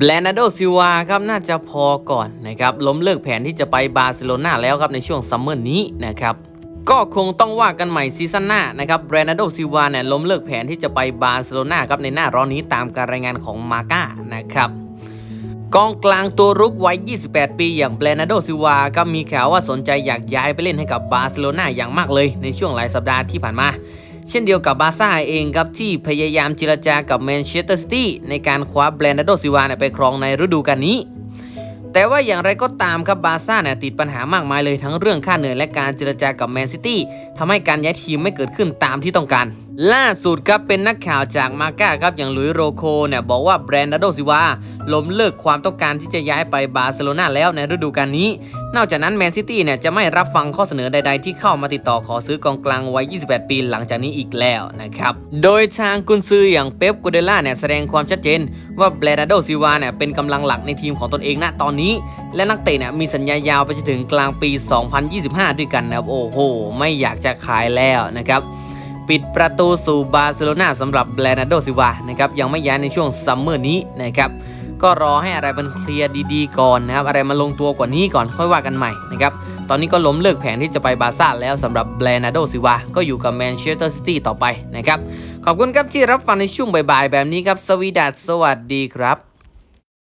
แบรนาโดซิวาครับน่าจะพอก่อนนะครับล้มเลิกแผนที่จะไปบาร์เซโลนาแล้วครับในช่วงซัมเมอร์นี้นะครับก็คงต้องว่ากันใหม่ซีซั่นหน้านะครับแบรนาโดซิวาเนี่ยล้มเลิกแผนที่จะไปบาร์เซโลนาครับในหน้าร้อนนี้ตามการรายงานของมาก้านะครับกองกลางตัวรุกวัย 28 ปีอย่างเบรนาโดซิวาก็มีข่าวว่าสนใจอยากย้ายไปเล่นให้กับบาร์เซโลนาอย่างมากเลยในช่วงหลายสัปดาห์ที่ผ่านมา เช่นเดียวกับบาซ่าเองครับที่พยายามเจรจากับแมนเชสเตอร์ซิตี้ในการคว้าแบรนาโดซิวานไปครองในฤดูกาลนี้ แต่ว่าอย่างไรก็ตามครับบาซ่าเนี่ยติดปัญหามากมายเลยทั้งเรื่องค่าเหนื่อยและการเจรจากับแมนซิตี้ทำให้การย้ายทีมไม่เกิดขึ้นตามที่ต้องการ ล่าสุดครับเป็นนักข่าวจากมาก้าครับอย่างหลุยโรโคเนี่ยบอกว่าแบรนด์นาโดซิวาล้มเลิกความต้องการที่จะย้ายไปบาร์เซโลนาแล้วในฤดูกาลนี้ นอกจากนั้นแมนซิตี้เนี่ยจะไม่รับฟังข้อเสนอใด ๆ ที่เข้ามาติดต่อขอซื้อกองกลางวัย 28 ปีหลังจากนี้อีกแล้วนะครับ โดยทางกุนซืออย่างเป๊ปกูเดล่าเนี่ยแสดงความชัดเจน ว่าแบรนด์นาโดซิวาเนี่ยเป็นกำลังหลักในทีมของตนเองณตอนนี้ และนักเตะเนี่ยมีสัญญายาวไปจนถึงกลางปี 2025 ด้วยกันนะครับโอ้โห ไม่อยากจะขายแล้วนะครับ ปิดประตูสู่บาร์เซโลนาสำหรับแบรนาโดซิวานะครับยังไม่ย้ายในช่วงซัมเมอร์นี้นะครับก็รอให้อะไรมันเคลียร์ดีๆก่อนนะครับอะไรมาลงตัวกว่านี้ก่อนค่อยว่ากันใหม่นะครับตอนนี้ก็ล้มเลิกแผนที่จะไปบาซ่าแล้วสำหรับแบรนาโดซิวาก็อยู่กับแมนเชสเตอร์ซิตี้ต่อไปนะครับขอบคุณครับที่รับฟังในช่วงบ่ายๆแบบนี้ครับสวีดัสสวัสดีครับ